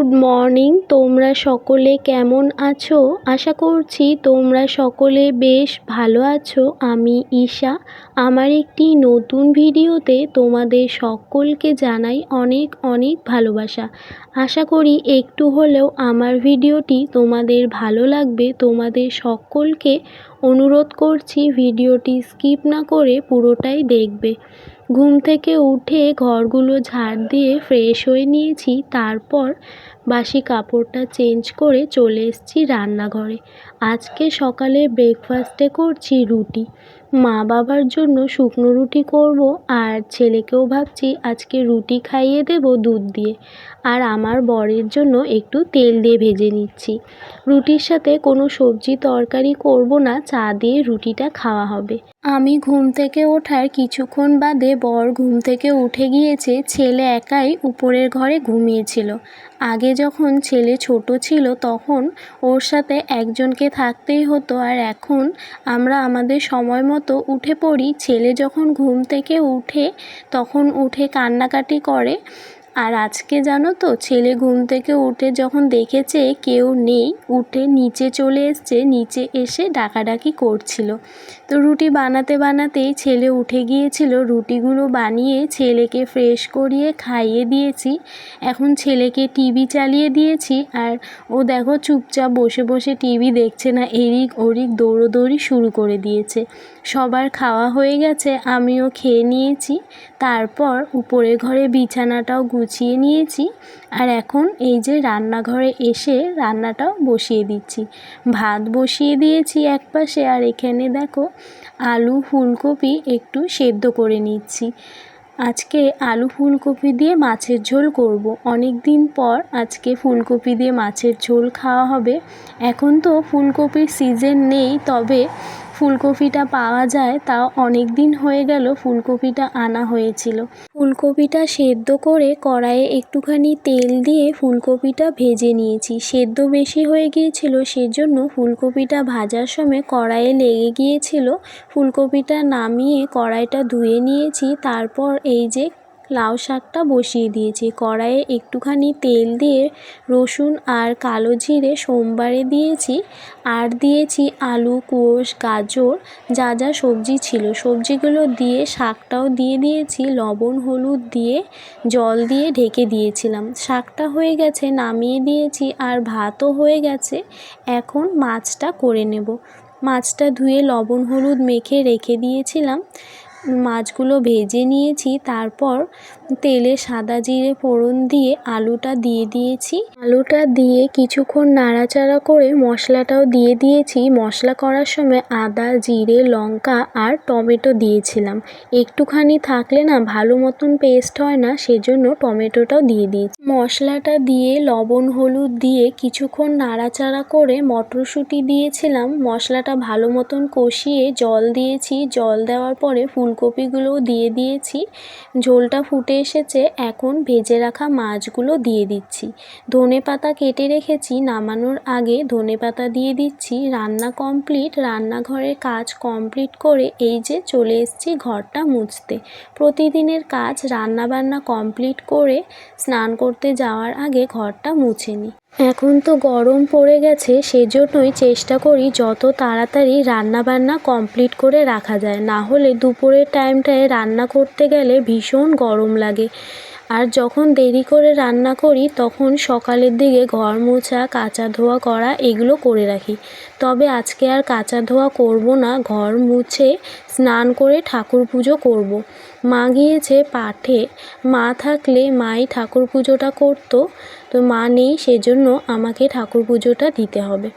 Good morning. তোমরা সকলে কেমন আছো? আশা করছি তোমরা সকলে বেশ ভালো আছো। আমি ঈশা। আমার একটি নতুন ভিডিওতে তোমাদের সকলকে জানাই অনেক অনেক ভালোবাসা। আশা করি একটু হলেও আমার ভিডিওটি তোমাদের ভালো লাগবে। তোমাদের সকলকে অনুরোধ করছি ভিডিওটি স্কিপ না করে পুরোটাই দেখবে। ঘুম থেকে উঠে ঘরগুলো ঝাড় দিয়ে ফ্রেশ হয়ে নিয়েছি। তারপর বাসি কাপড়টা চেঞ্জ করে চলে এসেছি রান্নাঘরে। আজকে সকালে ব্রেকফাস্টে করছি রুটি। মা বাবার জন্য শুকনো রুটি করব আর ছেলেকেও ভাবছি আজকে রুটি খাইয়ে দেব দুধ দিয়ে। আর আমার বরের জন্য একটু তেল দিয়ে ভেজে নিচ্ছি। রুটির সাথে কোনো সবজি তরকারি করব না, চা দিয়ে রুটিটা খাওয়া হবে। আমি ঘুম থেকে ওঠার কিছুক্ষণ বাদে বর ঘুম থেকে উঠে গিয়েছে, ছেলে একাই উপরের ঘরে ঘুমিয়েছিল। আগে যখন ছেলে ছোট ছিল, তখন ওর সাথে একজনকে থাকতেই হতো। আর এখন আমরা আমাদের সময় মতো উঠে পড়ি। ছেলে যখন ঘুম থেকে উঠে, তখন উঠে কান্নাকাটি করে। আর আজকে জানো তো, ছেলে ঘুম থেকে উঠে যখন দেখেছে কেউ নেই, উঠে নিচে চলে এসছে, নিচে এসে ডাকাডাকি করছিল। তো রুটি বানাতে বানাতেই ছেলে উঠে গিয়েছিল, রুটিগুলো বানিয়ে ছেলেকে ফ্রেশ করিয়ে খাইয়ে দিয়েছি। এখন ছেলেকে টিভি চালিয়ে দিয়েছি আর ও দেখো চুপচাপ বসে বসে টিভি দেখছে না, এরিক ওরিক দৌড়োদৌড়ি শুরু করে দিয়েছে। সবার খাওয়া হয়ে গেছে, আমিও খেয়ে নিয়েছি। তারপর উপরে ঘরে বিছানাটাও গুছিয়ে নিয়েছি। আর এখন এই যে রান্নাঘরে এসে রান্নাটাও বসিয়ে দিচ্ছি। ভাত বসিয়ে দিয়েছি এক পাশে আর এখানে দেখো আলু ফুলকপি একটু সেদ্ধ করে নিচ্ছি। আজকে আলু ফুলকপি দিয়ে মাছের ঝোল করব। অনেক দিন পর আজকে ফুলকপি দিয়ে মাছের ঝোল খাওয়া হবে। এখন তো ফুলকপির সিজন নেই, তবে ফুলকপিটা পাওয়া যায় তাও অনেক দিন হয়ে গেল ফুলকপিটা আনা হয়েছিল। ফুলকপিটা সেদ্ধ করে কড়াইয়ে একটুখানি তেল দিয়ে ফুলকপিটা ভেজে নিয়েছি। সেদ্ধ বেশি হয়ে গিয়েছিল, সেজন্য ফুলকপিটা ভাজার সময় কড়াইয়ে লেগে গিয়েছিল। ফুলকপিটা নামিয়ে কড়াইটা ধুয়ে নিয়েছি, তারপর এই যে লাউ শাকটা বসিয়ে দিয়েছি। কড়াইয়ে একটুখানি তেল দিয়ে রসুন আর কালো জিরে সোমবারে দিয়েছি। আর দিয়েছি আলু কুয়োশ গাজর, যা যা সবজি ছিল। সবজিগুলো দিয়ে শাকটাও দিয়ে দিয়েছি। লবণ, হলুদ দিয়ে জল দিয়ে ঢেকে দিয়েছিলাম। শাকটা হয়ে গেছে, নামিয়ে দিয়েছি আর ভাতও হয়ে গেছে। এখন মাছটা করে নেব। মাছটা ধুয়ে লবণ, হলুদ মেখে রেখে দিয়েছিলাম। মাছগুলো ভেজে নিয়েছি তারপর তেলে সাদা জিরে ফোড়ন দিয়ে আলুটা দিয়ে দিয়েছি। আলুটা দিয়ে কিছুক্ষণ নাড়াচাড়া করে মশলাটাও দিয়ে দিয়েছি। মশলা করার সময় আদা, জিরে, লঙ্কা আর টমেটো দিয়েছিলাম। একটুখানি থাকলে না ভালো মতন পেস্ট হয় না, সেজন্য টমেটোটাও দিয়ে দিয়েছি। মশলাটা দিয়ে লবণ, হলুদ দিয়ে কিছুক্ষণ নাড়াচাড়া করে মটরশুঁটি দিয়েছিলাম। মশলাটা ভালো মতন কষিয়ে জল দিয়েছি। জল দেওয়ার পরে ফুলকপিগুলোও দিয়ে দিয়েছি। ঝোলটা ফুটে এসেছে, এখন ভেজে রাখা মাছগুলো দিয়ে দিচ্ছি। ধনে পাতা কেটে রেখেছি, নামানোর আগে ধনে পাতা দিয়ে দিচ্ছি। রান্না কমপ্লিট, রান্নাঘরের কাজ কমপ্লিট করে এই যে চলে এসেছি ঘরটা মুছতে। প্রতিদিনের কাজ, রান্নাবান্না কমপ্লিট করে স্নান করতে যাওয়ার আগে ঘরটা মুছে নিই। এখন তো গরম পড়ে গেছে, সেজন্যই চেষ্টা করি যত তাড়াতাড়ি রান্না বান্না কমপ্লিট করে রাখা যায়। না হলে দুপুরের টাইমটায় রান্না করতে গেলে ভীষণ গরম লাগে। আর যখন দেরি করে রান্না করি, তখন সকালের দিকে ঘর মোছা, কাচা ধোয়া করা এগুলো করে রাখি। তবে আজকে আর কাচা ধোয়া করব না, ঘর মুছে স্নান করে ঠাকুর পুজো করব। মা গিয়েছে পাঠে। মা থাকলে মাই ঠাকুর পুজোটা করতো, তো মা নেই, সেজন্য আমাকে ঠাকুর পুজোটা দিতে হবে।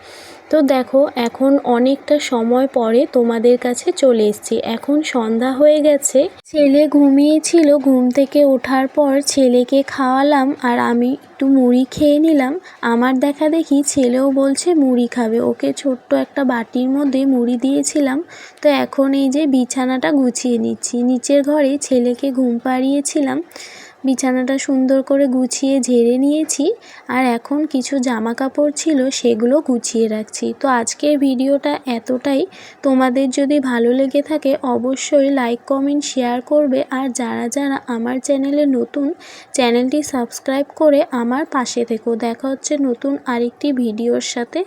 তো দেখো, এখন অনেকটা সময় পরে তোমাদের কাছে চলে এসেছি। এখন সন্ধ্যা হয়ে গেছে। ছেলে ঘুমিয়েছিল। ঘুম থেকে ওঠার পর ছেলেকে খাওয়ালাম আর আমি একটু মুড়ি খেয়ে নিলাম। আমার দেখা দেখি ছেলেও বলছে মুড়ি খাবে। ওকে ছোট্ট একটা বাটির মধ্যে মুড়ি দিয়েছিলাম। তো এখন এই যে বিছানাটা গুছিয়ে নিচ্ছি। নিচের ঘরে ছেলেকে ঘুম পাড়িয়েছিলাম। বিছানাটা সুন্দর করে গুছিয়ে ঝেড়ে নিয়েছি আর এখন কিছু জামা কাপড় ছিল সেগুলো গুছিয়ে রাখছি। তো আজকের ভিডিওটা এতটাই। তোমাদের যদি ভালো লেগে থাকে অবশ্যই লাইক, কমেন্ট, শেয়ার করবে। আর যারা যারা আমার চ্যানেলে নতুন, চ্যানেলটি সাবস্ক্রাইব করে আমার পাশে থেকো। দেখা হচ্ছে নতুন আরেকটি ভিডিওর সাথে।